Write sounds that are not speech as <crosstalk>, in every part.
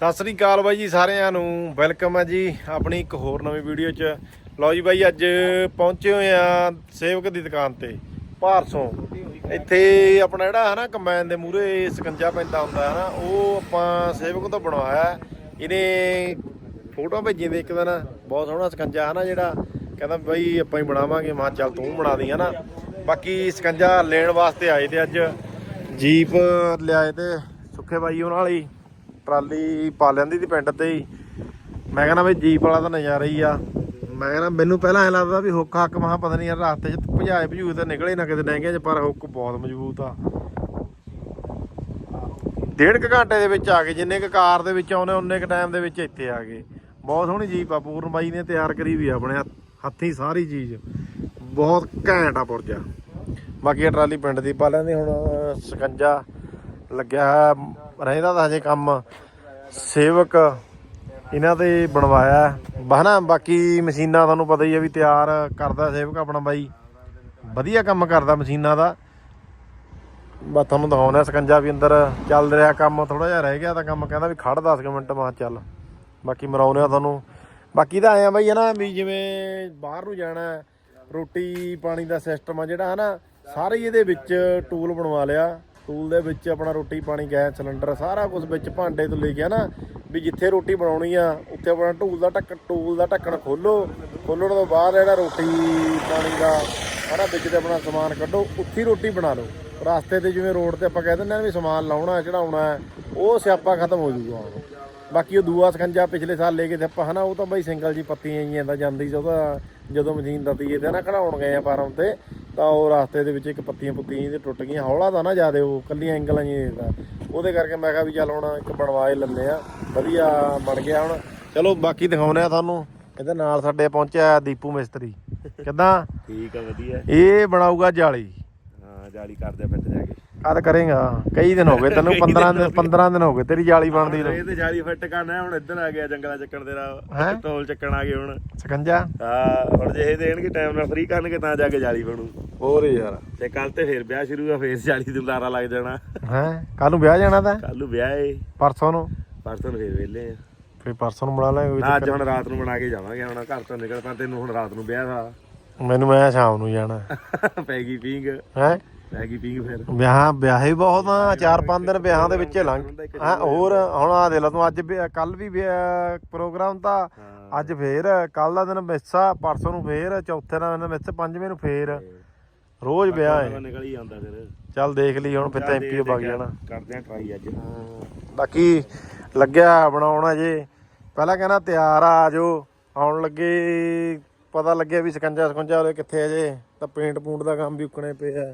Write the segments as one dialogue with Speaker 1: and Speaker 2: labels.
Speaker 1: ਸਤਿ ਸ੍ਰੀ ਅਕਾਲ ਬਾਈ ਜੀ ਸਾਰਿਆਂ ਨੂੰ, ਵੈਲਕਮ ਹੈ ਜੀ ਆਪਣੀ ਇੱਕ ਹੋਰ ਨਵੀਂ ਵੀਡੀਓ 'ਚ। ਲਓ ਜੀ ਬਾਈ, ਅੱਜ ਪਹੁੰਚੇ ਹੋਏ ਆ ਸੇਵਕ ਦੀ ਦੁਕਾਨ ਤੇ, ਭਾਰਸੋਂ। ਇੱਥੇ ਆਪਣਾ ਜਿਹੜਾ ਹੈ ਨਾ, ਕੰਬਾਈਨ ਦੇ ਮੂਹਰੇ ਸਕੰਜਾ ਪੈਂਦਾ ਹੁੰਦਾ ਹੈ ਨਾ, ਉਹ ਆਪਾਂ ਸੇਵਕ ਤੋਂ ਬਣਵਾਇਆ ਇਹਨੇ ਫੋਟੋ ਭੇਜੀਆਂ ਦੇ ਇੱਕ ਦਿਨ। ਬਹੁਤ ਸੋਹਣਾ ਸਕੰਜਾ ਹੈ ਨਾ ਜਿਹੜਾ। ਕਹਿੰਦਾ ਬਾਈ, ਆਪਾਂ ਹੀ ਬਣਾਵਾਂਗੇ। ਮਾ ਚੱਲ ਤੂੰ ਬਣਾ ਦੀ ਹੈ ਨਾ। ਬਾਕੀ ਸਕੰਜਾ ਲੈਣ ਵਾਸਤੇ ਆਏ ਤੇ ਅੱਜ। ਜੀਪ ਲਿਆਏ ਤੇ ਸੁੱਖੇ ਬਾਈ ਉਹਨਾਂ ਵਾਲੀ। ਟਰਾਲੀ ਪਾ ਲੈਂਦੀ ਦੀ ਪਿੰਡ ਤੇ ਹੀ। ਮੈਂ ਕਹਿੰਦਾ ਵੀ ਜੀਪ ਵਾਲਾ ਤਾਂ ਨਜ਼ਾਰਾ ਹੀ ਆ। ਮੈਂ ਕਹਿੰਦਾ ਮੈਨੂੰ ਪਹਿਲਾਂ ਐ ਲੱਗਦਾ ਵੀ ਹੁੱਕ ਹੱਕ ਮਹਾ ਪਤਾ ਨਹੀਂ ਯਾਰ ਰਸਤੇ 'ਚ ਭਜਾਏ ਭਜੂਏ ਤਾਂ ਨਿਕਲੇ ਨਾ ਕਿਤੇ ਡੈਂਗੇ 'ਚ, ਪਰ ਹੁੱਕ ਬਹੁਤ ਮਜ਼ਬੂਤ ਆ। ਡੇਢ ਕੁ ਘੰਟੇ ਦੇ ਵਿੱਚ ਆ ਗਏ, ਜਿੰਨੇ ਕੁ ਕਾਰ ਦੇ ਵਿੱਚ ਆਉਨੇ ਉਨੇ ਕੁ ਟਾਈਮ ਦੇ ਵਿੱਚ ਇੱਥੇ ਆ ਗਏ। ਬਹੁਤ ਸੋਹਣੀ ਜੀਪ ਆ, ਪੂਰਨ ਬਾਈ ਨੇ ਤਿਆਰ ਕਰੀ ਵੀ ਆਪਣੇ ਹੱਥ- ਹੱਥੀਂ ਸਾਰੀ ਚੀਜ਼। ਬਹੁਤ ਘੈਂਟ ਆ ਪੁਰਜਾ। ਬਾਕੀ ਇਹ ਟਰਾਲੀ ਪਿੰਡ ਦੀ ਪਾ ਲੈਂਦੇ ਹੁਣ ਸਕੰਜਾ ਲੱਗਿਆ ਹੋਇਆ। ਰਹਿੰਦਾ ਤਾਂ ਹਜੇ ਕੰਮ। ਸੇਵਕ ਇਹਨਾਂ ਤੇ ਬਣਵਾਇਆ ਬਹਨਾ, ਬਾਕੀ ਮਸ਼ੀਨਾਂ ਤੁਹਾਨੂੰ ਪਤਾ ਹੀ ਆ ਵੀ ਤਿਆਰ ਕਰਦਾ ਸੇਵਕ ਆਪਣਾ ਬਾਈ। ਵਧੀਆ ਕੰਮ ਕਰਦਾ ਮਸ਼ੀਨਾਂ ਦਾ। ਬਸ ਤੁਹਾਨੂੰ ਦਿਖਾਉਣਾ ਸਕੰਜਾ ਵੀ ਅੰਦਰ ਚੱਲ ਰਿਹਾ ਕੰਮ। ਥੋੜਾ ਜਿਹਾ ਰਹਿ ਗਿਆ ਤਾਂ ਕੰਮ ਕਹਿੰਦਾ ਵੀ ਖੜ 10 ਕੁ ਮਿੰਟ, ਮਾ ਚੱਲ। ਬਾਕੀ ਮਰਾਉਨੇ ਆ ਤੁਹਾਨੂੰ। ਬਾਕੀ ਤਾਂ ਆਇਆ ਬਈ ਹਨਾ ਵੀ ਜਿਵੇਂ ਬਾਹਰ ਨੂੰ ਜਾਣਾ ਰੋਟੀ ਪਾਣੀ ਦਾ ਸਿਸਟਮ ਆ ਜਿਹੜਾ ਹਨਾ, ਸਾਰੇ ਹੀ ਇਹਦੇ ਵਿੱਚ ਟੂਲ ਬਣਵਾ ਲਿਆ। ਟੂਲ ਦੇ ਵਿੱਚ ਆਪਣਾ ਰੋਟੀ ਪਾਣੀ, ਗੈਸ ਸਿਲੰਡਰ, ਸਾਰਾ ਕੁਝ ਵਿੱਚ ਭਾਂਡੇ ਤੋਂ ਲੈ ਕੇ ਨਾ ਵੀ ਜਿੱਥੇ ਰੋਟੀ ਬਣਾਉਣੀ ਆ, ਉੱਥੇ ਆਪਣਾ ਟੂਲ ਦਾ ਢੱਕਣ ਟੂਲ ਦਾ ਢੱਕਣ ਖੋਲੋ, ਖੋਲਣ ਤੋਂ ਬਾਅਦ ਜਿਹੜਾ ਰੋਟੀ ਪਾਣੀ ਦਾ ਹਨਾ ਵਿੱਚ ਤੇ ਆਪਣਾ ਸਮਾਨ ਕੱਢੋ, ਉੱਥੇ ਰੋਟੀ ਬਣਾ ਲਓ। ਰਸਤੇ ਤੇ ਜਿਵੇਂ ਰੋਡ ਤੇ ਆਪਾਂ ਕਹਿ ਦਿੰਦੇ ਆ ਵੀ ਸਮਾਨ ਲਾਉਣਾ ਚੜਾਉਣਾ ਉਹ ਸਿਆਪਾ ਖਤਮ ਹੋ ਜੂਗਾ ਹੁਣ। ਬਾਕੀ ਉਹ ਦੂਆ ਸਕੰਜਾ ਪਿਛਲੇ ਸਾਲ ਲੈ ਕੇ ਤੇ ਆਪਾਂ ਹਨਾ, ਉਹ ਤਾਂ ਬਈ ਸਿੰਗਲ ਜੀ ਪੱਤੀਆਂ ਹੀ ਜਾਂਦਾ ਜਾਂਦੀ ਸੀ ਉਹਦਾ ਜਦੋਂ ਮਸ਼ੀਨ ਦਤੀਏ ਤੇ ਨਾ ਖੜਾਉਣ ਗਏ ਆ ਫਾਰਮ ਤੇ। ਤਾਂ ਉਹ ਰਸਤੇ ਦੇ ਵਿੱਚ ਇੱਕ ਪੱਤੀਆਂ ਪੁੱਤੀਆਂ ਜਿਹੀ ਤੇ ਟੁੱਟ ਗਈਆਂ ਹੌਲਾ ਤਾਂ ਨਾ ਜਿਆਦੇ ਉਹ ਕੱਲੀਆਂ ਐਂਗਲਾਂ ਜੀ ਦਾ ਉਹਦੇ ਕਰਕੇ ਮੈਂ ਕਿਹਾ ਵੀ ਚੱਲ ਹੁਣ ਇੱਕ ਬਣਵਾਏ ਲੈਂਦੇ ਆ। ਵਧੀਆ ਬਣ ਗਿਆ ਹੁਣ। ਚਲੋ ਬਾਕੀ ਦਿਖਾਉਨੇ ਆ ਤੁਹਾਨੂੰ। ਇਹਦੇ ਨਾਲ ਸਾਡੇ ਪਹੁੰਚਿਆ ਦੀਪੂ ਮਿਸਤਰੀ। ਕਿਦਾਂ?
Speaker 2: ਠੀਕ ਆ ਵਧੀਆ।
Speaker 1: ਇਹ ਬਣਾਊਗਾ ਜਾਲੀ।
Speaker 2: ਹਾਂ ਜਾਲੀ ਕਰਦੇ ਪਿੰਡ ਜਾ ਕੇ।
Speaker 1: ਕਦ ਕਰੇਗਾ ਕਈ ਦਿਨ ਹੋ ਗਏ ਤੈਨੂੰ 15 ਦਿਨ 15 ਦਿਨ ਹੋ ਗਏ ਤੇਰੀ ਜਾਲੀ ਬਣਦੀ ਨੂੰ
Speaker 2: ਇਹ ਤੇ ਜਾਲੀ ਫਿੱਟ ਕਰਨਾ ਹੁਣ ਇੱਧਰ ਆ ਗਿਆ ਜੰਗਲਾ ਚੱਕਣ ਤੇਰਾ? ਟੋਲ ਚੱਕਣ ਆ ਗਏ ਹੁਣ।
Speaker 1: ਸਕੰਜਾ?
Speaker 2: ਹਾਂ ਹੁਣ ਜੇ ਇਹ ਦੇਣਗੇ ਟਾਈਮ ਨਾਲ ਫ੍ਰੀ ਕਰਨਗੇ ਤਾਂ ਜਾ ਕੇ ਜਾਲੀ ਬਣੂ।
Speaker 1: ਹੋਰ ਯਾਰ।
Speaker 2: ਤੇ ਕੱਲ ਤੇ ਫੇਰ ਵਿਆਹ ਸ਼ੁਰੂ ਆ ਫੇਰ ਜਾਲੀ ਦਾ ਲਾਰਾ ਲੱਗ ਜਾਣਾ।
Speaker 1: ਹੈ? ਕੱਲ ਨੂੰ ਵਿਆਹ ਜਾਣਾ ਤਾਂ?
Speaker 2: ਕੱਲ ਨੂੰ ਵਿਆਹ ਏ।
Speaker 1: ਪਰਸੋਂ ਨੂੰ?
Speaker 2: ਪਰਸੋਂ ਨੂੰ ਫੇਰ ਵੇਲੇ ਆ।
Speaker 1: ਫੇਰ ਪਰਸੋਂ ਨੂੰ ਬਣਾ ਲਾਂਗੇ
Speaker 2: ਨਾ ਅੱਜ ਹੁਣ ਰਾਤ ਨੂੰ ਬਣਾ ਕੇ ਜਾਵਾਂਗੇ ਹੁਣ ਘਰ ਤੋਂ ਨਿਕਲ ਪਾ ਤੈਨੂੰ ਹੁਣ ਰਾਤ ਨੂੰ ਵਿਆਹ ਦਾ।
Speaker 1: ਮੈਨੂੰ ਮੈਂ ਸ਼ਾਮ ਨੂੰ ਜਾਣਾ। <laughs>
Speaker 2: ਪੈ ਗਈ ਪੀਂਗ
Speaker 1: ਹੈ?
Speaker 2: ਪੈ ਗਈ ਪੀਂਗ ਫਿਰ।
Speaker 1: ਵਿਆਹ ਵਿਆਹ ਹੀ ਬਹੁਤ ਆ ਚਾਰ ਪੰਜ ਦਿਨ ਵਿਆਹਾਂ ਦੇ ਵਿੱਚ ਲੰਘ ਹਾਂ ਹੋਰ ਹੁਣ ਆ ਦੇ ਲਾ ਤੂੰ ਅੱਜ ਕੱਲ ਵੀ ਪ੍ਰੋਗਰਾਮ ਤਾਂ ਅੱਜ ਫੇਰ ਕੱਲ ਦਾ ਦਿਨ ਮਿਸ ਪਰਸੋਂ ਨੂੰ ਫੇਰ ਚੌਥੇ ਦਾ ਦਿਨ ਮਿਸ ਪੰਜਵੇਂ ਨੂੰ ਫੇਰ। ਰੋਜ਼ ਵਿਆਹ ਹੈ।
Speaker 2: ਨਿਕਲ ਹੀ ਜਾਂਦਾ ਫਿਰ।
Speaker 1: ਚੱਲ ਦੇਖ ਲਈ ਹੁਣ ਫਿਰ ਐਮਪੀ ਵਗ ਜਾਣਾ।
Speaker 2: ਕਰਦੇ ਆ ਟਰਾਈ ਅੱਜ।
Speaker 1: ਬਾਕੀ ਲੱਗਿਆ ਬਣਾਉਣਾ ਜੇ ਪਹਿਲਾਂ ਕਹਿੰਦਾ ਤਿਆਰ ਆ ਆਜੋ। ਆਉਣ ਲੱਗੇ ਪਤਾ ਲੱਗਿਆ ਵੀ ਸਕੰਜਾ ਸਕੰਜਾ ਵਾਲੇ ਕਿੱਥੇ ਆ ਜੇ ਤਾਂ ਪੇਂਟ ਪੂੰਟ ਦਾ ਕੰਮ ਵੀ ਉਕਣੇ ਪਿਆ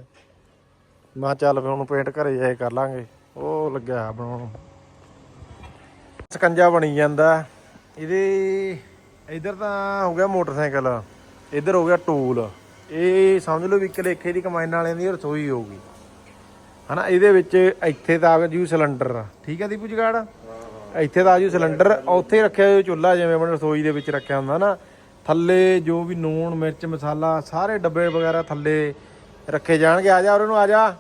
Speaker 1: ਮੈਂ ਚੱਲ ਫਿਰ ਉਹਨੂੰ ਪੇਂਟ ਘਰੇ ਜਾਏ ਕਰ ਲਾਂਗੇ। ਉਹ ਲੱਗਿਆ ਬਣਾਉਣ ਸਕੰਜਾ ਬਣੀ ਜਾਂਦਾ। ਇਹਦੇ, ਇਧਰ ਤਾਂ ਹੋ ਗਿਆ ਮੋਟਰਸਾਈਕਲ, ਇਧਰ ਹੋ ਗਿਆ ਟੂਲ। ਇਹ ਸਮਝ ਲਓ ਵੀ ਕਲੇਖੇ ਦੀ ਕਮਾਈਨ ਵਾਲਿਆਂ ਦੀ ਰਸੋਈ ਹੋਊਗੀ। ਹਨਾ, ਇਹਦੇ ਵਿੱਚ ਇੱਥੇ ਤਾਂ ਆ ਜੂ ਸਿਲੰਡਰ। ਠੀਕ ਹੈ ਦੀਪੂ ਜਗਾੜ ਇੱਥੇ ਤਾਂ ਆ ਜੂ ਸਿਲੰਡਰ। ਉੱਥੇ ਰੱਖਿਆ ਹੋਇਆ ਚੁੱਲ੍ਹਾ ਜਿਵੇਂ ਆਪਣੇ ਰਸੋਈ ਦੇ ਵਿੱਚ ਰੱਖਿਆ ਹੁੰਦਾ ਨਾ। ਥੱਲੇ ਜੋ ਵੀ ਨੂਣ, ਮਿਰਚ, ਮਸਾਲਾ, ਸਾਰੇ ਡੱਬੇ ਵਗੈਰਾ ਥੱਲੇ ਰੱਖੇ ਜਾਣਗੇ। ਆ ਜਾ ਉਹਨਾਂ ਨੂੰ, ਆ ਜਾ।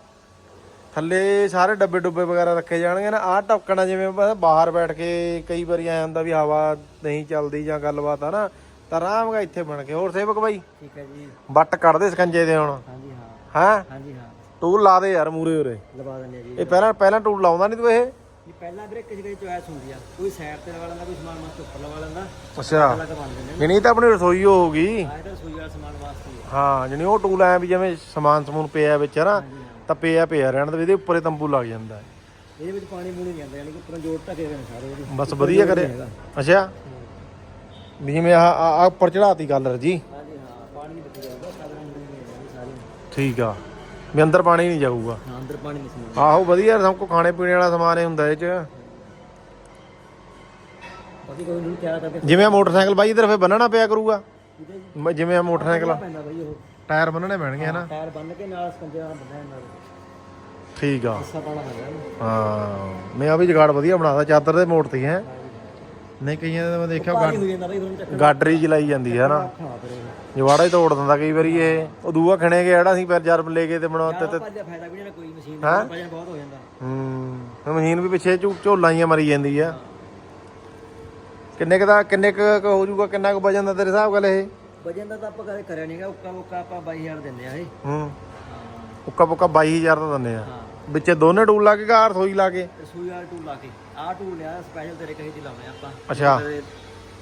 Speaker 1: ਥੱਲੇ ਸਾਰੇ ਡੱਬੇ ਡੁੱਬੇ ਵਗੈਰਾ ਰੱਖੇ ਜਾਣਗੇ ਨਾ ਆਹ ਟੱਕਣਾ ਜਿਵੇਂ ਬਾਹਰ ਬੈਠ ਕੇ ਕਈ ਵਾਰੀ ਆਇਆ ਹੁੰਦਾ ਵੀ ਹਵਾ ਨਹੀਂ ਚੱਲਦੀ ਜਾਂ ਗੱਲਬਾਤ ਆ ਨਾ ਤਾਂ ਆਰਾਮ ਨਾਲ ਇੱਥੇ ਬਣ ਕੇ ਹੋਰ ਸੇਵਕ ਬਾਈ?
Speaker 3: ਠੀਕ ਹੈ ਜੀ।
Speaker 1: ਬੱਟ ਕੱਢਦੇ ਸਕੰਜੇ ਦੇ ਹੁਣ।
Speaker 3: ਹਾਂਜੀ ਹਾਂ।
Speaker 1: ਹਾਂ?
Speaker 3: ਹਾਂਜੀ ਹਾਂ।
Speaker 1: ਟੂਲ ਲਾ ਦੇ ਯਾਰ ਮੂਰੇ ਉਰੇ।
Speaker 3: ਲਵਾ ਦਿੰਦੇ ਆ ਜੀ।
Speaker 1: ਇਹ ਪਹਿਲਾਂ ਪਹਿਲਾਂ ਟੂਲ ਲਾਉਂਦਾ ਨਹੀਂ ਤੂੰ ਇਹ?
Speaker 3: ਪਹਿਲਾਂ ਵੀਰੇ ਕਿਸੇ ਕਿਸੇ ਚੋਇਸ ਹੁੰਦੀ ਆ। ਕੋਈ ਸਾਈਡ ਤੇ ਲਵਾ ਲੈਂਦਾ ਕੋਈ ਸਮਾਨ ਵਾਸਤੇ ਉੱਪਰ ਲਵਾ ਲੈਂਦਾ।
Speaker 1: ਅੱਛਾ।
Speaker 3: ਅਲੱਗ ਬਣ ਜਾਂਦੇ ਨੇ।
Speaker 1: ਜਣੀ ਤਾਂ ਆਪਣੀ ਰਸੋਈ ਹੋਊਗੀ।
Speaker 3: ਆਹ ਤਾਂ ਸੂਈ ਵਾਲਾ ਸਮਾਨ ਵਾਸਤੇ ਹੀ ਆ।
Speaker 1: ਜਣੀ ਉਹ ਟੂਲ ਐ ਵੀ ਜਿਵੇਂ ਸਮਾਨ ਸਮੂਨ ਪਿਆ ਵਿੱਚ ਤਾਂ ਪਿਆ ਪਿਆ ਰਹਿਣ ਦੇ ਇਹਦੇ ਉੱਪਰੇ ਤੰਬੂ ਲੱਗ ਜਾਂਦਾ ਹੈ।
Speaker 3: ਇਹਦੇ ਵਿੱਚ ਪਾਣੀ ਪੂਣੀ ਨਹੀਂ ਜਾਂਦਾ ਯਾਨੀ ਕਿ ਉੱਪਰੋਂ ਜੋੜ ਢਕੇ ਹੋਏ ਨੇ ਸਾਰੇ
Speaker 1: ਬਸ ਵਧੀਆ ਕਰੇ। ਅੱਛਾ। ਵੀ ਜਿਵੇਂ ਆ ਆ ਉੱਪਰ ਚੜਾਤੀ ਗੱਲ ਰਜੀ।
Speaker 3: ਹਾਂਜੀ ਹਾਂ ਪਾਣੀ ਨਹੀਂ ਜਾਂਦਾ ਸਾਰੇ
Speaker 1: ਠੀਕ ਆ। ਵੀ ਅੰਦਰ ਪਾਣੀ ਨਹੀਂ ਜਾਊਗਾ।
Speaker 3: ਹਾਂ ਅੰਦਰ ਪਾਣੀ ਨਹੀਂ ਸਮੂਹ
Speaker 1: ਆਹੋ ਵਧੀਆ ਸਭ ਕੋ ਖਾਣੇ ਪੀਣੇ ਵਾਲਾ ਸਮਾਨ ਹੀ ਹੁੰਦਾ ਇਹ ਚ। ਜਿਵੇਂ ਮੋਟਰਸਾਈਕਲ ਬਾਈ ਇਧਰ ਫੇ ਬੰਨਣਾ ਪਿਆ ਕਰੂਗਾ।
Speaker 3: ਜੀ।
Speaker 1: ਜਿਵੇਂ ਮੋਟਰਸਾਈਕਲ ਆ,
Speaker 3: ਪੈਂਦਾ ਬਈ ਉਹ।
Speaker 1: ਟਾਇਰ ਬੰਨਣੇ ਪੈਣਗੇ ਹਨਾ?
Speaker 3: ਟਾਇਰ ਬੰਨ ਕੇ ਨਾਲ ਸਕੰਜੇ ਨਾਲ ਬੰਨਿਆ ਜਾਂਦਾ
Speaker 1: ਠੀਕ ਆ।
Speaker 3: ਹਿੱਸਾ ਪਾਣਾ ਪੈਂਦਾ ਇਹਨੂੰ।
Speaker 1: ਹਾਂ ਮੈਂ ਆ ਵੀ ਜਗਾੜ ਵਧੀਆ ਬਣਾਦਾ ਚਾਦਰ ਦੇ ਮੋੜ ਤੇ ਹੈ ਨਹੀਂ ਕਈਆਂ ਦੇ ਮੈਂ ਦੇਖਿਆ
Speaker 3: ਭਾਰੀ ਹੋ ਜਾਂਦਾ ਬਈ ਫਿਰ ਉਹਨੂੰ ਚੱਕਰ।
Speaker 1: ਗਾਡਰੀ ਚਲਾਈ ਜਾਂਦੀ ਹੈ ਨਾ
Speaker 3: ਹਾਂ ਫਿਰ ਇਹ
Speaker 1: ਜਵਾੜਾ ਹੀ ਤੋੜ ਦਿੰਦਾ ਕਈ ਵਾਰੀ ਇਹ। ਉਹ ਦੂਆ ਖਣੇ ਗਿਆ ਜਿਹੜਾ ਸੀ ਫਿਰ ਜਰਬ ਲੈ ਕੇ ਤੇ ਬਣਾਉਂਦੇ ਤੇ
Speaker 3: ਭਾਜਾ ਫਾਇਦਾ ਵੀ ਨਹੀਂ ਕੋਈ ਮਸ਼ੀਨ ਦਾ ਭਾਜਾ ਬਹੁਤ ਹੋ ਜਾਂਦਾ।
Speaker 1: ਹੂੰ ਮਸ਼ੀਨ ਵੀ ਪਿੱਛੇ ਝੂ ਝੋਲਾਂ ਹੀ ਮਰੀ ਜਾਂਦੀ ਆ। ਕਿੰਨੇ ਕੁ ਦਾ ਕਿੰਨੇ ਕੁ ਕੁ ਹੋ ਜਾਊਗਾ ਕਿੰਨਾ ਕੁ ਵਜਨ ਦਾ ਤੇਰੇ ਹਿਸਾਬ ਨਾਲ ਇਹ?
Speaker 3: ਵਜਨ ਦਾ ਤਾਂ ਆਪਾਂ ਕਦੇ ਕਰਿਆ ਨਹੀਂਗਾ ਉੱਕਾ ਉੱਕਾ ਆਪਾਂ 22000 ਦਿੰਦੇ ਆ ਇਹ।
Speaker 1: ਹੂੰ। ਉੱਕਾ ਪੁੱਕਾ 22000 ਦਾ ਦਿੰਦੇ ਆ।
Speaker 3: ਹਾਂ।
Speaker 1: ਵਿੱਚੇ ਦੋਨੇ ਟੂਲ ਲਾ ਕੇ ਘਰ ਰਸੋਈ ਲਾ ਕੇ?
Speaker 3: ਤੇ ਸੂਈ ਵਾਲਾ ਟੂਲ ਲਾ ਕੇ। ਆਹ ਟੂਲ ਲਿਆ ਸਪੈਸ਼ਲ ਤੇਰੇ ਕਹੇ ਦੀ ਲਾਉਣੇ ਆਪਾਂ।
Speaker 1: ਅੱਛਾ।
Speaker 3: ਕੋਈ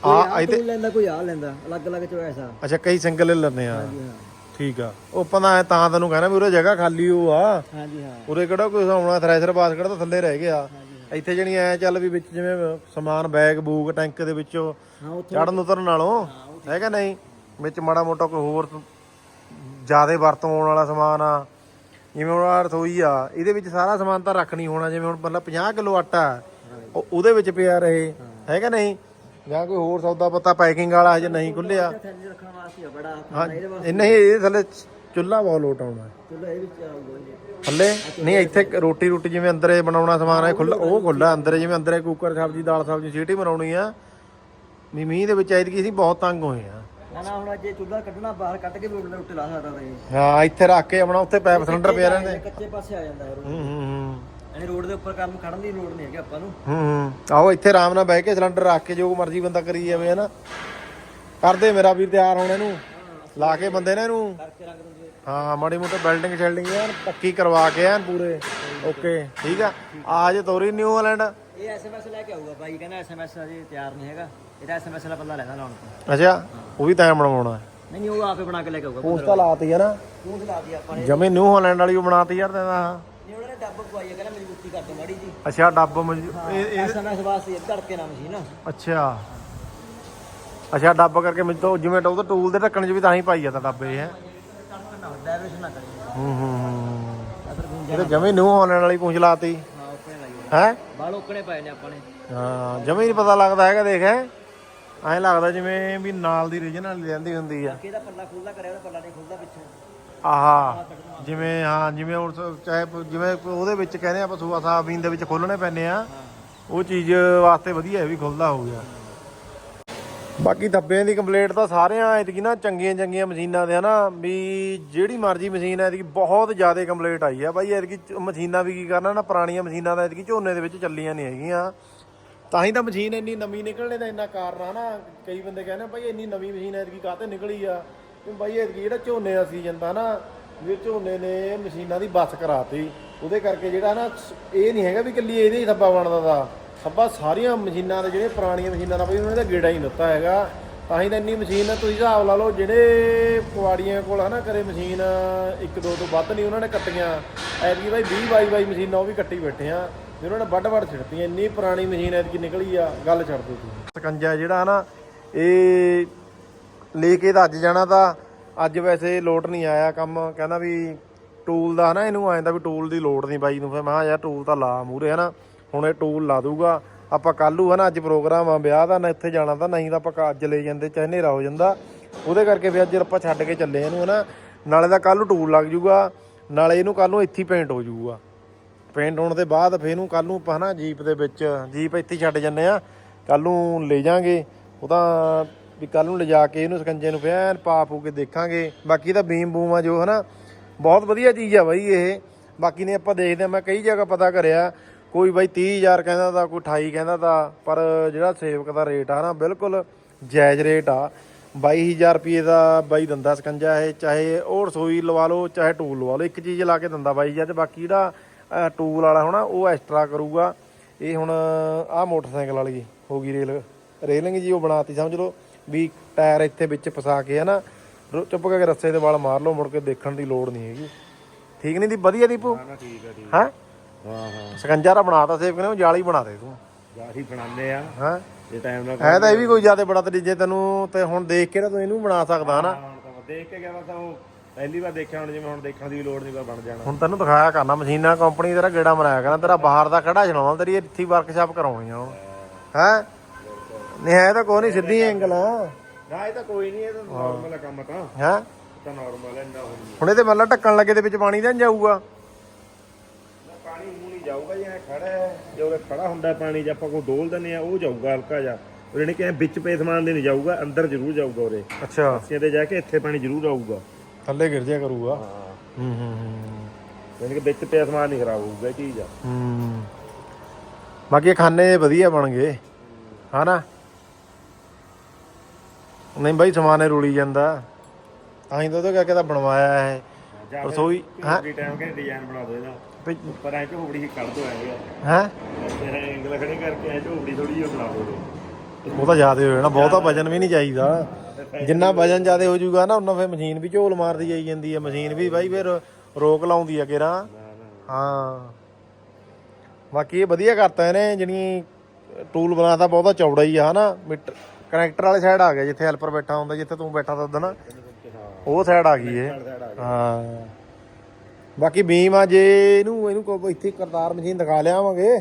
Speaker 1: ਆ ਇੱਥੇ
Speaker 3: ਟੂਲ ਲੈਂਦਾ ਕੋਈ ਆਹ ਲੈਂਦਾ ਅਲੱਗ ਅਲੱਗ ਚੋਇਸ ਆ
Speaker 1: ਅੱਛਾ ਕਈ ਸਿੰਗਲ ਲੈ ਲੈਂਦੇ ਆ।
Speaker 3: ਹਾਂਜੀ ਹਾਂ।
Speaker 1: ਠੀਕ ਆ। ਉਹ ਪਤਾ ਤਾਂ ਤੈਨੂੰ ਕਹਿਣਾ ਵੀ ਉਰੇ ਜਗ੍ਹਾ ਖਾਲੀ ਉਹ ਆ।
Speaker 3: ਹਾਂਜੀ ਹਾਂ।
Speaker 1: ਉਰੇ ਕਿਹੜਾ ਕੋਈ ਆਉਣਾ ਥ੍ਰੈਸ਼ਰ ਬਾਸਕਟ ਤਾਂ ਥੱਲੇ ਰਹਿ ਗਿਆ। ਇੱਥੇ ਜਣੀ ਐ ਚੱਲ ਵੀ ਵਿੱਚ ਜਿਵੇਂ ਸਮਾਨ ਬੈਗ ਬੂਗ ਟੈਂਕ ਦੇ ਵਿੱਚੋਂ
Speaker 3: ਹਾਂ ਉੱਥੇ
Speaker 1: ਚੜਨ ਉਤਰਨ ਨਾਲੋਂ ਹੈਗਾ ਨਹੀਂ? ਵਿੱਚ ਮਾੜਾ ਮੋਟਾ ਕੋਈ ਹੋਰ ਜ਼ਿਆਦਾ ਵਰਤੋਂ ਆਉਣ ਵਾਲਾ ਸਮਾਨ ਆ। ਜਿਵੇਂ ਹੁਣ ਆਹ ਰਸੋਈ ਆ, ਇਹਦੇ ਵਿੱਚ ਸਾਰਾ ਸਮਾਨ ਤਾਂ ਰੱਖ ਨਹੀਂ ਹੋਣਾ, ਜਿਵੇਂ ਹੁਣ ਮਤਲਬ 50 ਕਿਲੋ ਆਟਾ, ਉਹ ਉਹਦੇ ਵਿੱਚ ਪਿਆ ਰਹੇ। ਹੈਗਾ ਨਹੀਂ? ਜਾਂ ਕੋਈ ਹੋਰ ਸੌਦਾ ਪੱਤਾ ਪੈਕਿੰਗ ਵਾਲਾ ਹਜੇ ਨਹੀਂ ਖੁੱਲਿਆ
Speaker 3: ਥੈਲੀ ਰੱਖਣ ਵਾਸਤੇ ਆ ਬੜਾ
Speaker 1: ਹਾਂ, ਇਹ ਨਹੀਂ, ਇਹ ਥੱਲੇ ਚੁੱਲ੍ਹਾ ਬਹੁਤ ਲੋਟ ਆਉਣਾ।
Speaker 3: ਚਲੋ ਇਹ ਵਿੱਚ ਆਊਗਾ ਜੀ
Speaker 1: ਥੱਲੇ? ਨਹੀਂ, ਇੱਥੇ ਰੋਟੀ ਰੋਟੀ ਜਿਵੇਂ ਅੰਦਰੇ ਬਣਾਉਣਾ ਸਮਾਨ ਹੈ ਖੁੱਲਾ ਉਹ ਖੁੱਲਾ ਅੰਦਰ, ਜਿਵੇਂ ਅੰਦਰੇ ਕੁੱਕਰ ਸਬਜ਼ੀ, ਦਾਲ, ਸਬਜ਼ੀ, ਸੀਟੀ ਬਣਾਉਣੀ ਆ। ਵੀ ਮੀਂਹ ਦੇ ਵਿੱਚ ਐਤਕੀ ਅਸੀਂ ਬਹੁਤ ਤੰਗ ਹੋਏ ਆ।
Speaker 3: ਨਾ ਨਾ ਹੁਣ ਅੱਜ ਇਹ ਚੁੱਲ੍ਹਾ ਕੱਢਣਾ ਬਾਹਰ ਕੱਢ ਕੇ ਵੀ ਉੱਤੇ ਉੱਤੇ ਲਾ ਸਕਦਾ ਇਹ।
Speaker 1: ਹਾਂ ਇੱਥੇ ਰੱਖ ਕੇ ਆਪਣਾ ਉੱਥੇ ਪੈਪ ਸਿਲੰਡਰ ਪਿਆ ਰਹਿੰਦੇ।
Speaker 3: ਕੱਚੇ ਪਾਸੇ ਆ ਜਾਂਦਾ ਹੈ
Speaker 1: ਹੂੰ ਹੂੰ ਹੂੰ।
Speaker 3: ਯਾਨੀ ਰੋਡ ਦੇ ਉੱਪਰ ਕੰਮ ਖੜਨ ਦੀ ਲੋੜ ਨਹੀਂ ਹੈਗੀ ਆਪਾਂ ਨੂੰ।
Speaker 1: ਹੂੰ ਹੂੰ। ਆਓ ਇੱਥੇ ਆਰਾਮ ਨਾਲ ਬਹਿ ਕੇ ਸਿਲੰਡਰ ਰੱਖ ਕੇ ਜੋ ਮਰਜ਼ੀ ਬੰਦਾ ਕਰੀ ਜਾਵੇ ਹਨਾ। ਕਰਦੇ ਮੇਰਾ ਵੀਰ ਤਿਆਰ ਹੋਣ ਇਹਨੂੰ। ਲਾ ਕੇ ਬੰਦੇ ਨੇ ਇਹਨੂੰ।
Speaker 3: ਕਰਕੇ ਰੱਖ ਦਿੰਦੇ।
Speaker 1: ਹਾਂ ਮਾੜੀ ਮੋਟੀ ਬਿਲਡਿੰਗ ਸ਼ੈਲਡਿੰਗ ਪੱਕੀ ਕਰਵਾ ਕੇ ਐਨ ਪੂਰੇ। ਓਕੇ ਠੀਕ ਆ? ਤੋਰੀ ਨਿਊ ਹਾਲੈਂਡ
Speaker 3: ਇਹ ਐਸਐਮਐਸ ਲੈ ਕੇ ਆਊਗਾ ਬਾਈ ਕਹਿੰਦਾ ਐਸਐਮਐਸ ਅਜੇ ਤਿਆਰ ਨਹੀਂ ਹੈਗਾ। ਇਹਦਾ ਐਸਐਮਐਸ ਦਾ ਬੰਦਾ ਲੈਣਾ ਲਾਉਣ ਤੋਂ।
Speaker 1: ਅੱਛਾ ਉਹ ਵੀ ਤਾਂ ਬਣਾਉਣਾ
Speaker 3: ਨਹੀਂ ਨਹੀਂ ਉਹ ਆਪੇ ਬਣਾ ਕੇ ਲੈ ਕੇ ਆਊਗਾ
Speaker 1: ਪੋਸਟ ਤਾਂ ਲਾਤੀ ਹੈ ਨਾ।
Speaker 3: ਤੂੰ ਲਾ ਦੀ ਆਪਾਂ ਨੇ।
Speaker 1: ਜਮੇ ਨਿਊ ਹਾਲੈਂਡ ਵਾਲੀ ਉਹ ਬਣਾਤੀ ਯਾਰ ਤੈਨੂੰ ਆਹ।
Speaker 3: ਨਹੀਂ ਉਹਨਾਂ ਨੇ ਡੱਬ ਪਵਾਈ ਹੈ ਕਹਿੰਦਾ ਮੇਰੀ ਗੁੱਤੀ ਕਰ ਦੋ ਮਾੜੀ ਜੀ।
Speaker 1: ਅੱਛਾ ਡੱਬ ਮੌਜੂ- ਇਹ ਇਹ
Speaker 3: ਐਸਐਮਐਸ ਵਾਸਤੇ ਧੜਕੇ ਨਾ ਮਸ਼ੀਨ
Speaker 1: ਅੱਛਾ। ਅੱਛਾ ਡੱਬ ਕਰਕੇ ਮੈਨੂੰ ਤਾਂ ਜਿਵੇਂ ਉਹਦੇ ਟੂਲ ਦੇ ਢੱਕਣ 'ਚ ਵੀ ਤਾਂ ਹੀ ਪਾਈ ਜਾਂਦਾ ਡੱਬ ਇਹ ਹੈ।
Speaker 3: ਧੜਕਣ ਨਾ ਡਾਇਵਰੇਸ਼ਨ ਨਾ ਕਰੀ।
Speaker 1: ਹੂੰ ਹੂੰ ਹੂੰ
Speaker 3: ਅਸਰ ਗੁੰਜਾ
Speaker 1: ਇਹ ਤਾਂ ਜਮੇ ਨਿਊ ਹਾਲੈਂਡ ਵਾਲੀ ਪੂੰਛ ਲਾਤੀ।
Speaker 3: ਹਾਂ ਲਾਈ
Speaker 1: ਹੈ?
Speaker 3: ਬਾਲ ਓਕਣੇ ਪਏ ਨੇ ਆਪਾਂ ਨੇ।
Speaker 1: ਹਾਂ ਜਮੇ ਨਹੀਂ ਪਤਾ ਲੱਗਦਾ ਹੈਗਾ ਦੇਖ ਐਂ ਲੱਗਦਾ ਜਿਵੇਂ ਵੀ ਨਾਲ ਦੀ ਰੀਜਨਲ ਲੈਂਦੀ ਹੁੰਦੀ ਆ।
Speaker 3: ਕਿ ਇਹਦਾ ਪੱਲਾ ਖੁੱਲਦਾ ਕਰਿਆ ਉਹਦਾ ਪੱਲਾ ਨਹੀਂ ਖੁੱਲਦਾ ਪਿੱਛੋਂ।
Speaker 1: ਆਹਾ ਜਿਵੇਂ ਹਾਂ ਜਿਵੇਂ ਹੁਣ ਸ- ਚਾਹੇ ਪ- ਜਿਵੇਂ ਉਹਦੇ ਵਿੱਚ ਕਹਿੰਦੇ ਆਪਾਂ ਸੂਆ ਸਾਬੀਨ ਦੇ ਵਿੱਚ ਖੋਲਣੇ ਪੈਂਦੇ ਆ। ਉਹ ਚੀਜ਼ ਵਾਸਤੇ ਵਧੀਆ ਹੈ ਵੀ ਖੁੱਲਦਾ ਹੋ ਗਿਆ। ਬਾਕੀ ਧੱਬਿਆਂ ਦੀ ਕੰਪਲੀਟ ਤਾਂ ਸਾਰਿਆਂ ਐਤਕੀ ਨਾ ਚੰਗੀਆਂ ਚੰਗੀਆਂ ਮਸ਼ੀਨਾਂ ਦੇ ਹਨਾ ਵੀ ਜਿਹੜੀ ਮਰਜ਼ੀ ਮਸ਼ੀਨ ਐਤਕੀ ਬਹੁਤ ਜ਼ਿਆਦਾ ਕੰਪਲੀਟ ਆਈ ਆ। ਬਾਈ ਐਤਕੀ ਚ- ਮਸ਼ੀਨਾਂ ਵੀ ਕੀ ਕਰਨਾ ਨਾ ਪੁਰਾਣੀਆਂ ਮਸ਼ੀਨਾਂ ਦਾ ਐਤਕੀ ਝੋਨੇ ਦੇ ਵਿੱਚ ਚੱਲੀਆਂ ਨਹੀਂ ਹੈਗੀਆਂ। ਤਾਂ ਹੀ ਤਾਂ ਮਸ਼ੀਨ ਇੰਨੀ ਨਵੀਂ ਨਿਕਲਣੇ ਦਾ ਇੰਨਾ ਕਾਰਨ ਆ ਨਾ। ਕਈ ਬੰਦੇ ਕਹਿੰਦੇ ਭਾਈ ਇੰਨੀ ਨਵੀਂ ਮਸ਼ੀਨ ਐਤਕੀ ਕਾਹਤੇ ਨਿਕਲੀ ਆ? ਕਿ ਬਾਈ ਐਤਕੀ ਜਿਹੜਾ ਝੋਨੇ ਦਾ ਸੀਜ਼ਨ ਦਾ ਨਾ ਵੀ ਝੋਨੇ ਨੇ ਮਸ਼ੀਨਾਂ ਦੀ ਬੱਸ ਕਰਾਤੀ। ਉਹਦੇ ਕਰਕੇ ਜਿਹੜਾ ਨਾ ਇਹ ਨਹੀਂ ਹੈਗਾ ਵੀ ਇਕੱਲੀ ਇਹਦੇ ਹੀ ਥੱਬਾ ਬਣਦਾ ਦਾ ਥੱਬਾ ਸਾਰੀਆਂ ਮਸ਼ੀਨਾਂ ਦੇ ਜਿਹੜੇ ਪੁਰਾਣੀਆਂ ਮਸ਼ੀਨਾਂ ਦਾ ਬਈ ਉਹਨਾਂ ਦਾ ਗੇੜਾ ਹੀ ਦਿੱਤਾ ਹੈਗਾ। ਤਾਂ ਹੀ ਤਾਂ ਇੰਨੀ ਮਸ਼ੀਨ ਆ, ਤੁਸੀਂ ਹਿਸਾਬ ਲਾ ਲਓ ਜਿਹੜੇ ਕੁਆੜੀਆਂ ਕੋਲ ਹਨਾ ਕਰੇ ਮਸ਼ੀਨ ਇੱਕ ਦੋ ਤੋਂ ਵੱਧ ਨਹੀਂ ਉਹਨਾਂ ਨੇ ਕੱਟੀਆਂ। ਐਤਕੀ ਬਾਈ 20 22 22 ਮਸ਼ੀਨਾਂ ਉਹ ਵੀ ਕੱਟੀ ਬੈਠੇ ਆ ਫਿਰ ਉਹਨਾਂ ਨੇ ਵੱਡ ਵੱਡ ਛਿੜਤੀਆਂ ਇੰਨੀ ਪੁਰਾਣੀ ਮਸ਼ੀਨ ਐਤਕੀ ਨਿਕਲੀ ਆ, ਗੱਲ ਛੱਡ ਦਿਓ ਤੁਸੀਂ ਸਕੰਜਾ ਜਿਹੜਾ ਨਾ ਇਹ ਲੈ ਕੇ ਤਾਂ ਅੱਜ ਜਾਣਾ ਤਾਂ, ਅੱਜ ਵੈਸੇ ਲੋਟ ਨਹੀਂ ਆਇਆ ਕੰਮ, ਕਹਿੰਦਾ ਵੀ ਟੂਲ ਦਾ ਨਾ ਇਹਨੂੰ ਆਇਂਦਾ ਵੀ ਟੂਲ ਦੀ ਲੋੜ ਨਹੀਂ ਬਾਈ ਨੂੰ, ਫਿਰ ਮੈਂ ਕਿਹਾ ਯਾਰ ਟੂਲ ਤਾਂ ਲਾ ਮੂਰੇ ਹਨਾ, ਹੁਣ ਇਹ ਟੂਲ ਲਾ ਦੂਗਾ, ਆਪਾਂ ਕੱਲੂ ਹਨਾ ਅੱਜ ਪ੍ਰੋਗਰਾਮ ਆ, ਵਿਆਹ ਦਾ, ਨਾ ਇੱਥੇ ਜਾਣਾ ਤਾਂ, ਨਹੀਂ ਤਾਂ ਆਪਾਂ ਕ- ਅੱਜ ਲੈ ਜਾਂਦੇ, ਚਾਹੇ ਹਨੇਰਾ ਹੋ ਜਾਂਦਾ, ਉਹਦੇ ਕਰਕੇ ਫਿਰ ਅੱਜ ਆਪਾਂ ਛੱਡ ਕੇ ਚੱਲੇ ਇਹਨੂੰ ਹਨਾ, ਨਾਲੇ ਤਾਂ ਕੱਲ ਨੂੰ ਟੂਲ ਲੱਗ ਜੂਗਾ, ਨਾਲੇ ਇਹਨੂੰ ਕੱਲ ਨੂੰ ਇੱਥੇ ਹੀ ਪੇਂਟ ਹੋ ਜੂਗਾ। ਪੇਂਟ ਹੋਣ ਦੇ ਬਾਅਦ ਫੇਰ ਇਹਨੂੰ ਕੱਲ ਨੂੰ ਆਪਾਂ ਹਨਾ ਜੀਪ ਦੇ ਵਿੱਚ, ਜੀਪ ਇੱਥੇ ਛੱਡ ਜੰਨੇ ਆ ਕੱਲ ਨੂੰ ਲੈ ਜਾਾਂਗੇ। ਉਹ ਤਾਂ ਵੀ ਕੱਲ ਨੂੰ ਲਿਜਾ ਕੇ ਇਹਨੂੰ ਸਕੰਜੇ ਨੂੰ ਫੇਰ ਐਨ ਪਾ ਪੂ ਕੇ ਦੇਖਾਂਗੇ। ਬਾਕੀ ਤਾਂ ਬੀਮ ਬੂਮ ਆ ਜੋ ਹਨਾ, ਬਹੁਤ ਵਧੀਆ ਚੀਜ਼ ਆ ਬਾਈ ਇਹ। ਬਾਕੀ ਨੇ ਆਪਾਂ ਦੇਖਦੇ ਆ ਮੈਂ ਕਈ ਜਗ੍ਹਾ ਪਤਾ ਕਰਿਆ, ਕੋਈ ਬਾਈ 30000 ਕਹਿੰਦਾ ਤਾਂ, ਕੋਈ 28 ਕਹਿੰਦਾ ਤਾਂ, ਪਰ ਜਿਹੜਾ ਸੇਵਕ ਦਾ ਰੇਟ ਆ ਨਾ ਬਿਲਕੁਲ ਜਾਇਜ਼ ਰੇਟ ਆ। 22000 ਰੁਪਏ ਦਾ ਬਾਈ ਦੰਦਾ ਸਕੰਜਾ ਇਹ, ਚਾਹੇ ਉਹ ਰਸੋਈ ਲਵਾ ਲਓ, ਚਾਹੇ ਟੂਲ ਲਵਾ ਲਓ, ਇੱਕ ਚੀਜ਼ ਲਾ ਕੇ ਦੰਦਾ ਬਾਈ ਜੀ। ਤੇ ਬਾਕੀ ਜਿਹੜਾ ਟੂਲ ਵਾਲਾ ਹੋਣਾ ਉਹ ਐਕਸਟਰਾ ਕਰੂਗਾ। ਇਹ ਹੁਣ ਆਹ ਮੋਟਰਸਾਈਕਲ ਵਾਲੀ ਹੋ ਗਈ ਰੇਲ। ਰੇਲਿੰਗ ਜੀ ਉਹ ਬਣਾਤੀ ਸਮਝ ਲਓ ਵੀ ਟਾਇਰ ਇੱਥੇ ਵਿੱਚ ਫਸਾ ਕੇ ਹਨਾ। ਰੁ- ਚੁੱਪ ਕਰਕੇ ਰੱਸੇ ਦੇ ਵਾਲ ਮਾਰ ਲਓ ਮੁੜ ਕੇ ਦੇਖਣ ਦੀ ਲੋੜ ਨਹੀਂ ਹੈਗੀ। ਠੀਕ ਨਹੀਂ ਦੀ? ਵਧੀਆ ਦੀਪੂ?
Speaker 2: ਠੀਕ ਠੀਕ
Speaker 1: ਹਾਂ?
Speaker 2: ਹਾਂ ਹਾਂ।
Speaker 1: ਸਕੰਜਾ ਦਾ ਬਣਾਤਾ ਸੇਵ ਕਹਿੰਦੇ ਉਹ ਜਾਲੀ ਬਣਾ ਦੇ ਤੂੰ।
Speaker 2: ਗਾਹੀ ਬਣਾਉਂਦੇ ਆ।
Speaker 1: ਹਾਂ?
Speaker 2: ਜੇ ਟਾਈਮ ਨਾਲ
Speaker 1: ਹੈ ਤਾਂ ਇਹ ਵੀ ਕੋਈ ਜ਼ਿਆਦਾ ਬੜਾ ਤੇ ਜੇ ਤੈਨੂੰ ਤੇ ਹੁਣ ਦੇਖ ਕੇ ਨਾ ਤੂੰ ਇਹਨੂੰ ਬਣਾ ਸਕਦਾ ਹਨਾ।
Speaker 2: ਦੇਖ ਕੇ ਗਿਆ ਤਾਂ ਉਹ ਪਹਿਲੀ ਵਾਰ ਦੇਖਿਆ ਹੁਣ ਜਿਵੇਂ ਹੁਣ ਦੇਖਣ ਦੀ ਲੋੜ ਨਹੀਂ ਪਰ ਬਣ ਜਾਣਾ।
Speaker 1: ਹੁਣ ਤੈਨੂੰ ਦਿਖਾਇਆ ਕਰਨਾ ਮਸ਼ੀਨਾਂ ਕੰਪਨੀ ਤੇਰਾ ਗੇੜਾ ਮਰਾਇਆ ਕਰਨਾ ਤੇਰਾ ਬਾਹਰ ਦਾ ਖੜਾ ਚਲਾਉਣਾ ਤੇਰੀ ਇੱਥੇ ਵਰਕਸ਼ਾਪ ਕਰਾਉਣੀ ਆ ਹੁਣ। ਹੈ। ਨਹੀਂ ਹੈ ਤਾਂ ਕੋਈ ਨਹੀਂ ਸਿੱਧੀ ਐਂਗਲ ਆ।
Speaker 2: ਨਾ ਇਹ ਤਾਂ ਕੋਈ ਨਹੀਂ ਇਹ ਤਾਂ ਨਾਰਮਲ ਕੰਮ ਤਾਂ।
Speaker 1: ਹੈ?
Speaker 2: ਤਾਂ ਨਾਰਮਲ ਹੈ ਇੰਨਾ ਹੋ ਨਹੀਂ
Speaker 1: ਹੁਣ ਇਹਦੇ ਮੱਲਾ ਢੱਕਣ ਲੱਗੇ ਦੇ ਵਿੱਚ ਪਾਣੀ ਤਾਂ ਜਾਊਗਾ।
Speaker 2: ਪਾਣੀ ਮੂੰਹ ਨਹੀਂ ਜਾਊਗਾ ਜੇ ਖੜਾ ਹੈ ਜੇ ਉਹ ਖੜਾ ਹੁੰਦਾ ਪਾਣੀ ਜੇ ਆਪਾਂ ਕੋ ਡੋਲ ਦਿੰਦੇ ਆ ਉਹ ਜਾਊਗਾ ਹਲਕਾ ਜਾ ਉਹਨੇ ਕਿ ਵਿੱਚ ਪੇ ਸਮਾਨ ਦੇ ਨਹੀਂ ਜਾਊਗਾ ਅੰਦਰ ਜ਼ਰੂਰ ਜਾਊਗਾ ਉਹਦੇ
Speaker 1: ਅੱਛਾ।
Speaker 2: ਤੇ ਜਾ ਕੇ ਇੱਥੇ ਪਾਣੀ ਜ਼ਰੂਰ ਆਊਗਾ।
Speaker 1: ਥੱਲੇ ਗਿਰ ਜਿਆ ਕਰੂਗਾ।
Speaker 2: ਹਾਂ।
Speaker 1: ਹੂੰ ਹੂੰ ਹੂੰ।
Speaker 2: ਯਾਨੀ ਕਿ ਵਿੱਚ ਪੇ ਸਮਾਨ ਨਹੀਂ ਖਰਾਬ ਹੋਊਗਾ ਇਹ ਚੀਜ਼ ਆ।
Speaker 1: ਹੂੰ। ਬਾਕੀ ਇਹ ਖਾਨੇ ਵਧੀਆ ਬਣ ਗਏ। ਹਨਾ? ਨਹੀਂ ਬਾਈ ਸਮਾਨੇ ਰੁਲੀ ਜਾਂਦਾ। ਤਾਂ ਹੀ ਤਾਂ ਉਹਦੇ ਕਰਕੇ ਤਾਂ ਬਣਵਾਇਆ ਹੈ
Speaker 2: ਜਾਂ
Speaker 1: ਰਸੋਈ ਹੈਂ?
Speaker 2: ਟਾਈਮ ਕੇ ਡਿਜ਼ਾਈਨ ਬਣਾ ਦੋ ਇਹਦਾ।
Speaker 1: ਵੀ
Speaker 2: ਉੱਪਰ ਐ ਝੋਪੜੀ ਹੀ ਕੱਢ ਦੋ ਐ
Speaker 1: ਹੈ?
Speaker 2: ਤੇਰਾ ਐਂਗਲ ਖੜੀ ਕਰਕੇ ਐ ਝੋਪੜੀ ਥੋੜੀ ਜਿਹੀ ਬਣਾ ਦੋ।
Speaker 1: ਉਹ ਤਾਂ ਜ਼ਿਆਦਾ ਹੋ ਜਾਣਾ, ਬਹੁਤਾ ਵਜਨ ਵੀ ਨਹੀਂ ਚਾਹੀਦਾ। ਜਿੰਨਾ ਵਜਨ ਜ਼ਿਆਦਾ ਹੋ ਜਾਊਗਾ ਨਾ ਉਹਨਾਂ ਫੇ ਮਸ਼ੀਨ ਵੀ ਝੋਲ ਮਾਰਦੀ ਜਾਈ ਜਾਂਦੀ ਹੈ ਮਸ਼ੀਨ ਵੀ ਬਾਈ ਫਿਰ ਰੋਕ ਲਾਉਂਦੀ ਆ ਕਿਰਾ। ਹਾਂ। ਬਾਕੀ ਇਹ ਵਧੀਆ ਕਰਤਾ ਇਹਨੇ ਜਿਹੜੀ ਟੂਲ ਬਣਾਤਾ ਬਹੁਤਾ ਚੌੜਾ ਹੀ ਆ, ਹਨਾ। ਕਨੈਕਟਰ ਵਾਲੇ ਸਾਈਡ ਆ ਗਿਆ, ਜਿੱਥੇ ਹੈਲਪਰ ਬੈਠਾ ਹੁੰਦਾ, ਜਿੱਥੇ ਤੂੰ ਬੈਠਾ ਤਾਂ ਉਦੋਂ ਉਹ ਸਾਈਡ ਆ ਗਈ ਇਹ। ਹਾਂ। ਬਾਕੀ ਬੀਮ ਆ, ਜੇ ਇਹਨੂੰ ਇਹਨੂੰ ਇੱਥੇ ਕਰਤਾਰ ਮਸ਼ੀਨ ਦਿਖਾ ਲਿਆਵਾਂਗੇ।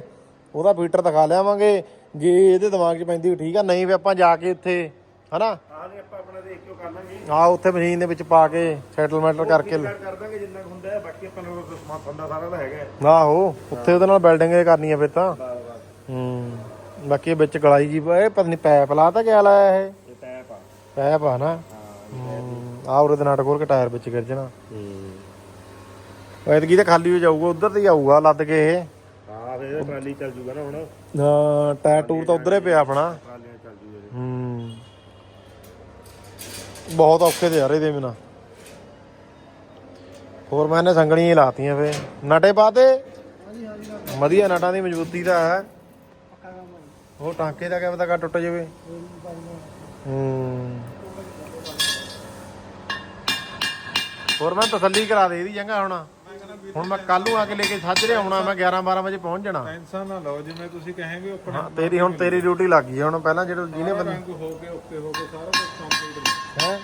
Speaker 1: ਉਹਦਾ ਫੀਟਰ ਦਿਖਾ ਲਿਆਵਾਂਗੇ। ਜੇ ਇਹਦੇ ਦਿਮਾਗ 'ਚ ਪੈਂਦੀ ਠੀਕ ਆ ਨਹੀਂ ਵੀ ਆਪਾਂ ਜਾ ਕੇ ਉੱਥੇ ਹਨਾ?
Speaker 2: ਆਹ ਨੇ ਆਪਾਂ ਆਪਣਾ ਦੇਖ ਕੇ ਕਰ ਲਾਂਗੇ
Speaker 1: ਆ ਉੱਥੇ ਮਸ਼ੀਨ ਦੇ ਵਿੱਚ ਪਾ ਕੇ ਸੈਟਲਮੈਂਟ ਕਰਕੇ
Speaker 2: ਕਰ ਕਰ ਦਾਂਗੇ ਜਿੰਨਾ ਕੁ ਹੁੰਦਾ ਹੈ ਬਾਕੀ ਆਪਾਂ ਨੂੰ ਸਮਾਂ ਦਾ ਸਾਰਾ ਤਾਂ ਹੈਗਾ ਹੈ।
Speaker 1: ਆਹੋ ਉੱਥੇ ਉਹਦੇ ਨਾਲ ਬਿਲਡਿੰਗ ਇਹ ਕਰਨੀ ਆ ਫਿਰ ਤਾਂ।
Speaker 2: ਬਸ ਬਸ।
Speaker 1: ਹੂੰ ਬਾਕੀ ਇਹ ਵਿੱਚ ਗਲਾਈ ਜੀ ਇਹ ਪਤਾ ਨਹੀਂ ਪੈਪ ਲਾਤਾ ਕਿਆ ਲਾਇਆ ਇਹ?
Speaker 2: ਇਹ ਟੈਪ ਆ।
Speaker 1: ਪੈਪ ਆ ਨਾ? ਆ ਉਰੇ ਦੇ ਹੋਰ ਕੇ ਟਾਇਰ ਵਿੱਚ ਗਿਰ ਜਾਣਾ। ਐਤਕੀ ਤਾਂ ਖਾਲੀ ਹੋ ਜਾਊਗਾ ਉਧਰ ਤੇ ਹੀ ਆਊਗਾ ਲੱਦ ਕੇ ਇਹ।
Speaker 2: ਹਾਂ ਫਿਰ ਇਹ ਟਰਾਲੀ ਚੱਲ ਜੂਗਾ ਨਾ ਹੁਣ।
Speaker 1: ਹਾਂ ਟਾਇਰ ਟੂਰ ਤਾਂ ਉਧਰ ਹੀ ਪਿਆ ਆਪਣਾ।
Speaker 2: ਟਰਾਲੀਆਂ ਚੱਲ ਜੂ ਇਹਦੇ।
Speaker 1: ਹੂੰ। ਬਹੁਤ ਔਖੇ ਤੇ ਯਾਰ ਇਹਦੇ ਬਿਨਾ। ਹੋਰ ਮੈਂ ਇਹਨੇ ਸੰਗਣੀਆਂ ਹੀ ਲਾਤੀਆਂ ਫੇ ਨਟੇ ਪਾਤੇ ਵਧੀਆ ਨਟਾਂ ਦੀ ਮਜ਼ਬੂਤੀ ਦਾ ਹੈ। ਉਹ ਟਾਂਕੇ ਦਾ ਕਿਆ ਪਤਾ ਕਾ ਟੁੱਟ ਜਾਵੇ। ਹੂੰ। ਹੋਰ ਮੈਂ ਤਸੱਲੀ ਕਰਾ ਦੇ ਇਹਦੀ ਜੰਗਾ ਹੁਣ। ਹੁਣ ਮੈਂ ਕੱਲ ਨੂੰ ਆ ਕੇ ਲੈ ਕੇ ਸਾਜਰੇ ਆਉਣਾ ਮੈਂ 11 12 ਵਜੇ ਪਹੁੰਚ ਜਾਣਾ।
Speaker 4: ਟੈਨਸ਼ਨ ਨਾ ਲਓ ਜਿਵੇਂ ਤੁਸੀਂ ਕਹੇਗੇ ਆਪਣਾ
Speaker 1: ਹਾਂ ਤੇਰੀ ਹੁਣ ਤੇਰੀ ਡਿਊਟੀ ਲੱਗ ਗਈ ਹੁਣ ਪਹਿਲਾਂ ਜਿਹੜੇ ਜਿਹਨੇ ਬੰਦੇ
Speaker 4: ਰੰਗ ਹੋ ਕੇ ਓਕੇ ਹੋ ਕੇ ਸਾਰਾ ਕੁਝ ਕੰਪਲੀਟ
Speaker 1: ਹੈ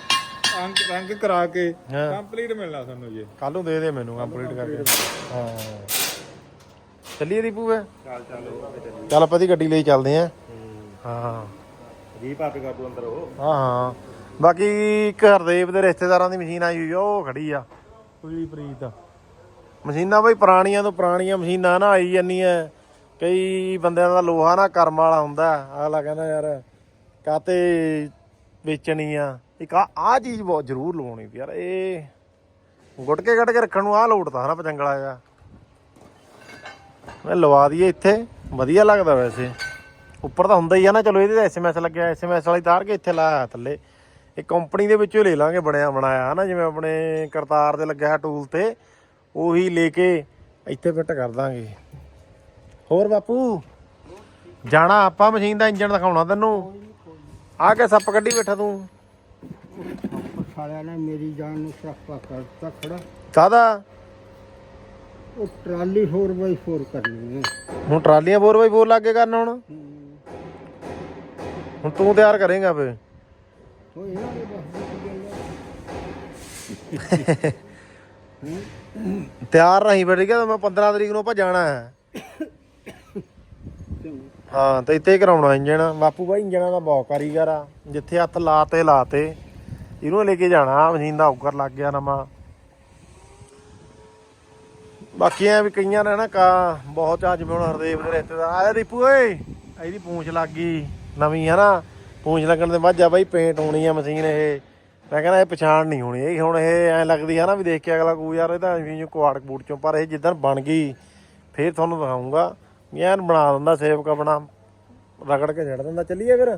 Speaker 4: ਰੰਗ ਰੰਗ ਕਰਾ ਕੇ ਕੰਪਲੀਟ ਮਿਲਣਾ ਤੁਹਾਨੂੰ ਜੀ।
Speaker 1: ਕੱਲ ਨੂੰ ਦੇ ਦੇ ਮੈਨੂੰ ਕੰਪਲੀਟ ਕਰਕੇ। ਹਾਂ ਚੱਲੀਏ ਦੀਪੂ ਵੇ
Speaker 2: ਚੱਲ ਚੱਲ ਚੱਲੀ
Speaker 1: ਚੱਲ ਆਪਾਂ ਦੀ ਗੱਡੀ ਲਈ ਚੱਲਦੇ ਆਂ। ਹਾਂ।
Speaker 2: ਜੀ ਪਾਪੇ ਕਰ ਤੂੰ ਅੰਦਰ ਉਹ
Speaker 1: ਹਾਂ ਹਾਂ। ਬਾਕੀ ਇੱਕ ਹਰਦੇਵ ਦੇ ਰਿਸ਼ਤੇਦਾਰਾਂ ਦੀ ਮਸ਼ੀਨ ਆਈ ਹੋਈ ਆ ਉਹ ਖੜੀ ਆ। ਪੂਰੀ ਪ੍ਰੀਤ। ਮਸ਼ੀਨਾਂ ਬਈ ਪੁਰਾਣੀਆਂ ਤੋਂ ਪੁਰਾਣੀਆਂ ਮਸ਼ੀਨਾਂ ਨਾ ਆਈ ਜਾਂਦੀਆਂ। ਕਈ ਬੰਦਿਆਂ ਦਾ ਲੋਹਾ ਨਾ ਕਰਮ ਵਾਲਾ ਹੁੰਦਾ। ਅਗਲਾ ਕਹਿੰਦਾ ਯਾਰ, ਕਾਤੇ ਵੇਚਣੀ ਆ ਇੱਕ ਆ ਆਹ ਚੀਜ਼ ਬਹੁਤ ਜ਼ਰੂਰ ਲਵਾਉਣੀ ਵੀ ਯਾਰ, ਇਹ ਗੁਟਕੇ ਕੱਢ ਕੇ ਰੱਖਣ ਨੂੰ ਆਹ ਲੋੜਦਾ ਹਨਾ ਪਤੰਗਲਾ ਜਾ ਮੈਂ ਲਵਾ ਦਈਏ ਇੱਥੇ, ਵਧੀਆ ਲੱਗਦਾ ਵੈਸੇ। ਉੱਪਰ ਤਾਂ ਹੁੰਦਾ ਹੀ ਆ ਨਾ, ਚਲੋ ਇਹਦੇ ਐਸਐਮਐਸ ਲੱਗਿਆ ਐਸਐਮਐਸ ਵਾਲੀ ਤਾਰ ਕੇ ਇੱਥੇ ਲਾਇਆ ਥੱਲੇ। ਇਹ ਕੰਪਨੀ ਦੇ ਵਿੱਚੋਂ ਲੈ ਲਾਂਗੇ ਬਣਿਆ ਬਣਾਇਆ ਹਨਾ, ਜਿਵੇਂ ਆਪਣੇ ਕਰਤਾਰ ਦੇ ਲੱਗਿਆ ਟੂਲ ਤੇ। ਉਹੀ ਲੈ ਕੇ ਇੱਥੇ ਫਿੱਟ ਕਰ ਦਾਂਗੇ। ਹੋਰ ਬਾਪੂ? ਜਾਣਾ ਆਪਾਂ ਮਸ਼ੀਨ ਦਾ ਇੰਜਨ ਦਿਖਾਉਣਾ ਤੈਨੂੰ। ਆ ਕੇ ਸੱਪ ਕੱਢੀ ਬੈਠਾ ਤੂੰ।
Speaker 5: ਸਾਲਿਆਂ ਨੇ ਮੇਰੀ ਜਾਨ ਨੂੰ ਸਰਾਪਾ ਕਰਤਾ ਖੜਾ।
Speaker 1: ਕਾਹਦਾ?
Speaker 5: ਉਹ ਟਰਾਲੀ 4x4 ਕਰਨੀ ਹੈ।
Speaker 1: ਹੁਣ ਟਰਾਲੀਆਂ 4x4 ਲੱਗੇ ਕਰਨ ਹੁਣ। ਹੁਣ ਤੂੰ ਤਿਆਰ ਕਰੇਗਾ ਫੇ
Speaker 5: ਉਹ ਇਹਨਾਂ ਦੇ ਬਸ <laughs>
Speaker 1: ਤਿਆਰ ਨਹੀਂ ਫਿਰ ਠੀਕ ਹੈ ਮੈਂ 15 ਤਰੀਕ ਨੂੰ ਆਪਾਂ ਜਾਣਾ ਹੈ। ਹਾਂ, ਤੇ ਇੱਥੇ ਕਰਾਉਣਾ ਇੰਜਣ। ਬਾਪੂ ਬਾਈ ਇੰਜਣਾਂ ਦਾ ਬਹੁਤ ਕਾਰੀਗਰ ਆ। ਜਿੱਥੇ ਹੱਥ ਲਾਤੇ ਲਾਤੇ। ਇਹਨੂੰ ਲੈ ਕੇ ਜਾਣਾ, ਮਸ਼ੀਨ ਦਾ ਔਕਰ ਲੱਗ ਗਿਆ ਨਵਾਂ। ਬਾਕੀ ਐ ਵੀ ਕਈਆਂ ਨੇ ਨਾ ਕਾ ਬਹੁਤ ਚਾਹ ਜਿਵੇਂ ਹੁਣ ਹਰਦੇਵ ਦੇ ਰਿਸ਼ਤੇਦਾਰ ਆਇਆ ਦੀਪੂ ਓਏ, ਇਹਦੀ ਪੂੰਛ ਲੱਗ ਗਈ ਨਵੀਂ ਹੈ ਨਾ ਪੂੰਛ ਲੱਗਣ ਦੇ ਬਾਅਦ ਜਾ ਬਾਈ ਪੇਂਟ ਹੋਣੀ ਆ ਮਸ਼ੀਨ ਇਹ। ਮੈਂ ਕਹਿੰਦਾ ਇਹ ਪਛਾਣ ਨਹੀਂ ਹੋਣੀ। ਇਹ ਹੁਣ ਇਹ ਐ ਲੱਗਦੀ ਹੈ ਨਾ ਵੀ ਦੇਖ ਕੇ ਅਗਲਾ ਕੂ ਯਾਰ ਇਹ ਤਾਂ ਵੀ ਕੁਆੜ ਕਬੂੜ ਚੋਂ, ਪਰ ਇਹ ਜਿੱਦਣ ਬਣ ਗਈ, ਫੇਰ ਤੁਹਾਨੂੰ ਦਿਖਾਉਂਗਾ ਵੀ ਐਨ ਬਣਾ ਦਿੰਦਾ, ਸੇਵਕ ਆਪਣਾ, ਰਗੜ ਕੇ ਛੱਡ ਦਿੰਦਾ। ਚੱਲੀਏ ਫਿਰ।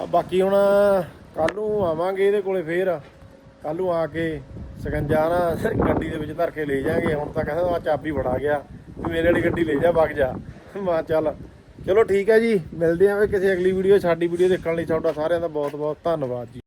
Speaker 1: ਆ ਬਾਕੀ ਹੁਣ ਕੱਲ ਨੂੰ ਆਵਾਂਗੇ ਇਹਦੇ ਕੋਲੇ ਫੇਰ। ਕੱਲ ਨੂੰ ਆ ਕੇ ਸਕੰਜਾ ਨਾ ਗੱਡੀ ਦੇ ਵਿੱਚ ਧਰ ਕੇ ਲੈ ਜਾਾਂਗੇ। ਹੁਣ ਤਾਂ ਕਹਿੰਦਾ ਚਾਬੀ ਫੜਾ ਗਿਆ। ਵੀ ਮੇਰੇ ਵਾਲੀ ਗੱਡੀ ਲੈ ਜਾ, ਵਗ ਜਾ। ਮਾ ਚੱਲ, ਚਲੋ ਠੀਕ ਹੈ ਜੀ। ਮਿਲਦੇ ਆਂ ਫਿਰ ਕਿਸੇ ਅਗਲੀ ਵੀਡੀਓ ਸਾਡੀ ਵੀਡੀਓ ਦੇਖਣ ਲਈ। ਤੁਹਾਡਾ ਸਾਰਿਆਂ ਦਾ ਬਹੁਤ ਬਹੁਤ ਧੰਨਵਾਦ ਜੀ।